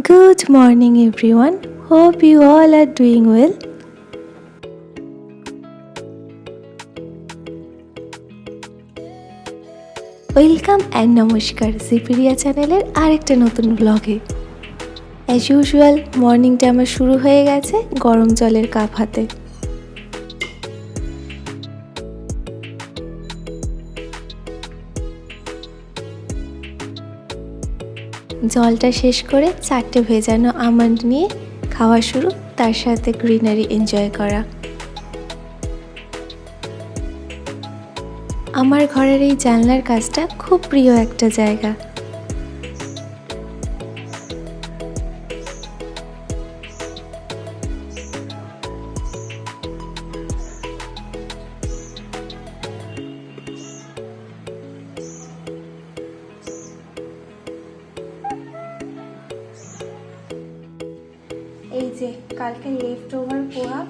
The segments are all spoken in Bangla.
Good morning, everyone. Hope you all are doing well. Welcome and নমস্কার সিপিরিয়া চ্যানেলের আরেকটা নতুন ব্লগে অ্যাজ ইউজুয়াল মর্নিংটা আমার শুরু হয়ে গেছে গরম জলের কাপ হাতে জলটা শেষ করে চারটে ভেজানো আমন্ড নিয়ে খাওয়া শুরু, তার সাথে গ্রিনারি এনজয় করা। আমার ঘরের এই জানলার কাজটা খুব প্রিয় একটা জায়গা। এই যে, কালকে লেফট ওভার পোহা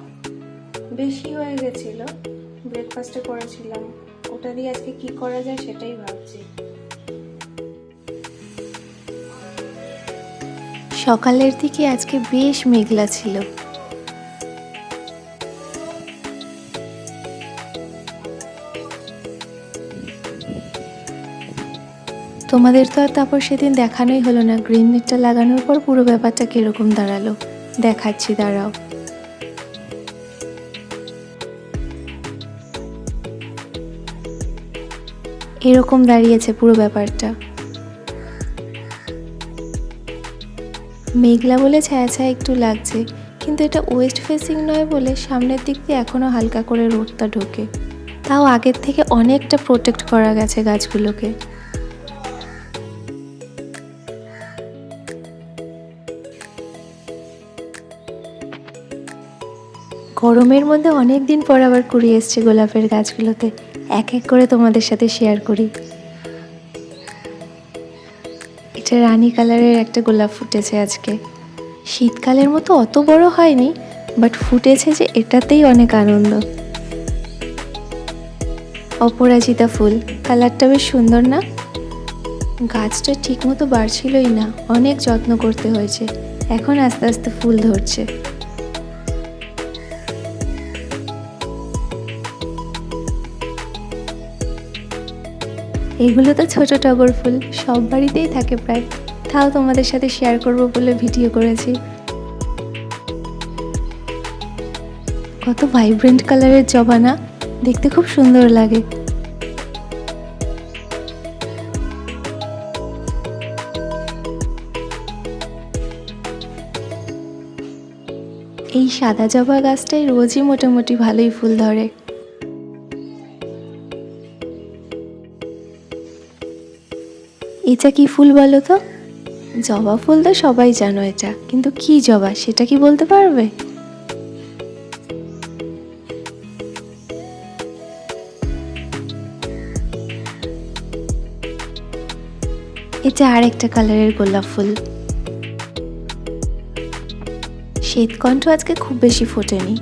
বেশি হয়ে গেছিল। ব্রেকফাস্টে করেছিলাম। ওটা দিয়ে আজকে কি করা যায় সেটাই ভাবছি। সকালের দিকে আজকে বেশ মেঘলা ছিল। তোমাদের তো আর তারপর সেদিন দেখানোই হলো না। গ্রিন নেটটা লাগানোর পর পুরো ব্যাপারটা কীরকম দাঁড়াল? দেখাচ্ছি, দাঁড়াও। এরকম দাঁড়িয়েছে পুরো ব্যাপারটা। মেঘলা বলে ছায়া ছায়া একটু লাগছে, কিন্তু এটা ওয়েস্ট ফেসিং নয় বলে সামনের দিক দিয়ে এখনও হালকা করে রোদটা ঢোকে। তাও আগের থেকে অনেকটা প্রোটেক্ট করা গেছে গাছগুলোকে। গরমের মধ্যে অনেক দিন পর আবার কুড়ি এসছে গোলাপের গাছগুলোতে। এক এক করে তোমাদের সাথে শেয়ার করি। এটা রানী কালারের একটা গোলাপ ফুটেছে আজকে। শীতকালের মতো অত বড় হয়নি বাট ফুটেছে যে এটাতেই অনেক আনন্দ। অপরাজিতা ফুল, কালারটা বেশ সুন্দর না? গাছটা ঠিকমতো বাড়ছিলই না, অনেক যত্ন করতে হয়েছে। এখন আস্তে আস্তে ফুল ধরছে। এগুলো তো ছোট টগর ফুল, সব বাড়িতেই থাকে প্রায়। তাও তোমাদের সাথে শেয়ার করব বলে ভিডিও করেছি। কত ভাইব্রেন্ট কালারের জবা না দেখতে খুব সুন্দর লাগে। এই সাদা জবা গাছটায় রোজই মোটামুটি ভালোই ফুল ধরে। এটা কি ফুল বলো তো? জবা ফুল তো সবাই জানো এটা, কিন্তু কি জবা, সেটা কি বলতে পারবে? এটা আরেকটা কালারের গোলাপ ফুল। শ্বেতকণ্ঠ আজকে খুব বেশি ফোটেনি।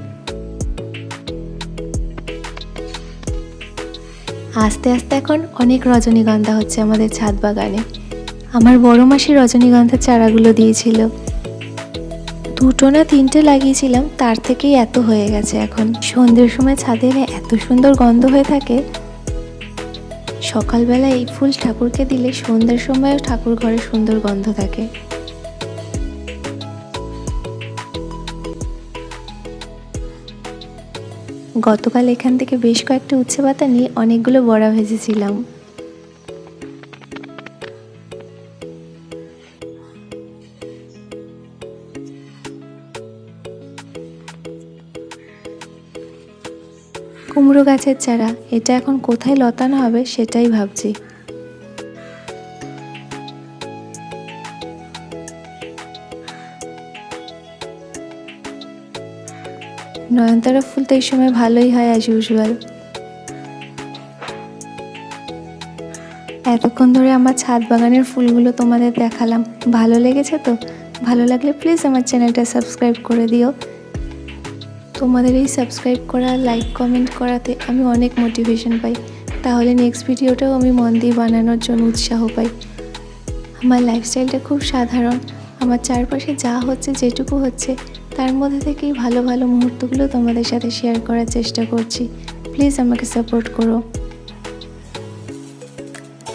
আস্তে আস্তে এখন অনেক রজনীগন্ধা হচ্ছে আমাদের ছাদ বাগানে। আমার বড় মাসি রজনীগন্ধার চারাগুলো দিয়েছিল। দুটো না তিনটে লাগিয়েছিলাম, তার থেকেই এত হয়ে গেছে এখন। সন্ধ্যের সময় ছাদে এত সুন্দর গন্ধ হয়ে থাকে। সকালবেলা এই ফুল ঠাকুরকে দিলে সন্ধ্যের সময়ও ঠাকুর ঘরে সুন্দর গন্ধ থাকে। গতকাল এখান থেকে বেশ কয়েকটি উচ্ছে পাতা নিয়ে অনেকগুলো বড়া ভেজেছিলাম। কুমড়ো গাছের চারা, এটা এখন কোথায় লতানো হবে সেটাই ভাবছি। নয়নতারা ফুল তো এই সময় ভালোই হয় অ্যাজ ইউজুয়াল এতক্ষণ ধরে আমার ছাদ বাগানের ফুলগুলো তোমাদের দেখালাম। ভালো লেগেছে তো? ভালো লাগলে প্লিজ আমার চ্যানেলটা সাবস্ক্রাইব করে দিও। তোমাদের এই সাবস্ক্রাইব করা লাইক কমেন্ট করাতে আমি অনেক মোটিভেশন পাই। তাহলে নেক্সট ভিডিওটাও আমি মন দিয়ে বানানোর জন্য উৎসাহ পাই। আমার লাইফস্টাইলটা খুব সাধারণ। আমার চারপাশে যা হচ্ছে যেটুকু হচ্ছে। তার মধ্যে থেকেই ভালো ভালো মুহূর্তগুলো তোমাদের সাথে শেয়ার করার চেষ্টা করছি। প্লিজ আমাকে সাপোর্ট করো।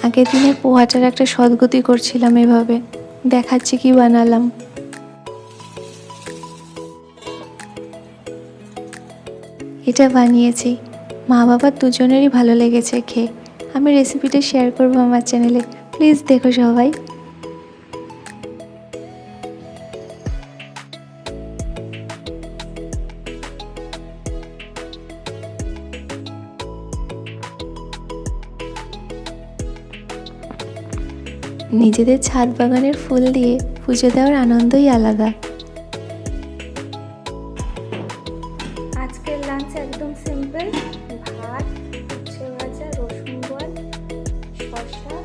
আগের দিনে পোহাটার একটা সদ্গতি করছিলাম এভাবে। দেখাচ্ছি কি বানালাম। এটা বানিয়েছি। মা বাবার দুজনেরই ভালো লেগেছে খেয়ে। আমি রেসিপিটা শেয়ার করব আমার চ্যানেলে প্লিজ দেখো সবাই। নিজেদের ছাদ বাগানের ফুল দিয়ে পুজো দেওয়ার আনন্দই আলাদা। আজকের লাঞ্চ একদম সিম্পল ভাত উচ্ছে ভাজা রসুন বল শসা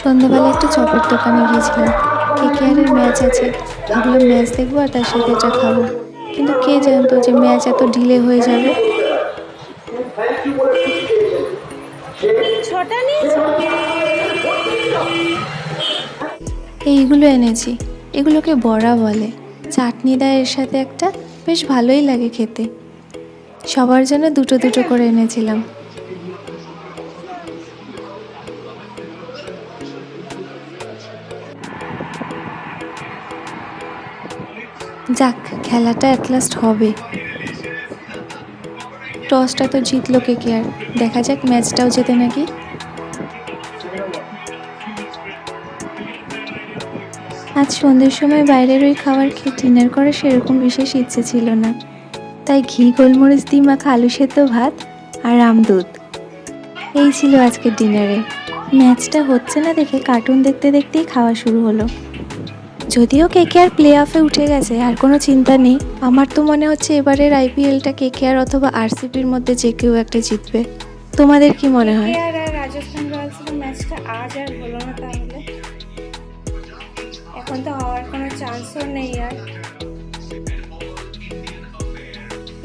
সন্ধ্যাবেলা একটু চপের দোকানে গিয়েছিলাম। কেকেআরের ম্যাচ আছে? ভাবলাম ম্যাচ দেখব আর তার সাথে এটা খাব। কিন্তু কে জানতো যে ম্যাচ এত ডিলে হয়ে যাবে? এইগুলো এনেছি। এগুলোকে বড়া বলে। চাটনি দেয় এর সাথে একটা বেশ ভালোই লাগে খেতে। সবার জন্য দুটো দুটো করে এনেছিলাম। যাক, খেলাটা অ্যাট লাস্ট হবে। টসটা তো জিতলো কে কে আর? দেখা যাক ম্যাচটাও জেতে নাকি? আজ সন্ধ্যের সময় বাইরের ওই খাবার খেয়ে ডিনার করার সেরকম বিশেষ ইচ্ছে ছিল না। তাই ঘি, গোলমরিচ দিয়ে মাখা আলু সেদ্ধ ভাত আর আমদুধ এই ছিল আজকের ডিনারে ম্যাচটা হচ্ছে না দেখে কার্টুন দেখতে দেখতেই খাওয়া শুরু হলো। যদিও কে কেকেআর প্লে অফে উঠে গেছে আর কোনো চিন্তা নেই। আমার তো মনে হচ্ছে এবারের আইপিএলটা কেকেআর অথবা আরসিপির মধ্যে যে কেউ একটা জিতবে। তোমাদের কি মনে হয়? আর আর রাজস্থান রয়্যালসের ম্যাচটা আজ আর হলো না তাহলে। এখন তো হওয়ার কোনো চান্সও নেই আর।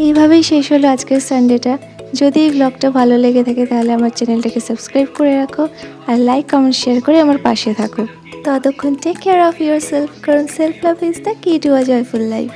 এইভাবেই শেষ হলো আজকের সানডেটা যদি এই ব্লগটা ভালো লেগে থাকে তাহলে আমার চ্যানেলটাকে সাবস্ক্রাইব করে রাখো আর লাইক কমেন্ট শেয়ার করে আমার পাশে থাকো। ততক্ষণ take care of yourself কারণ self love is the key to a joyful life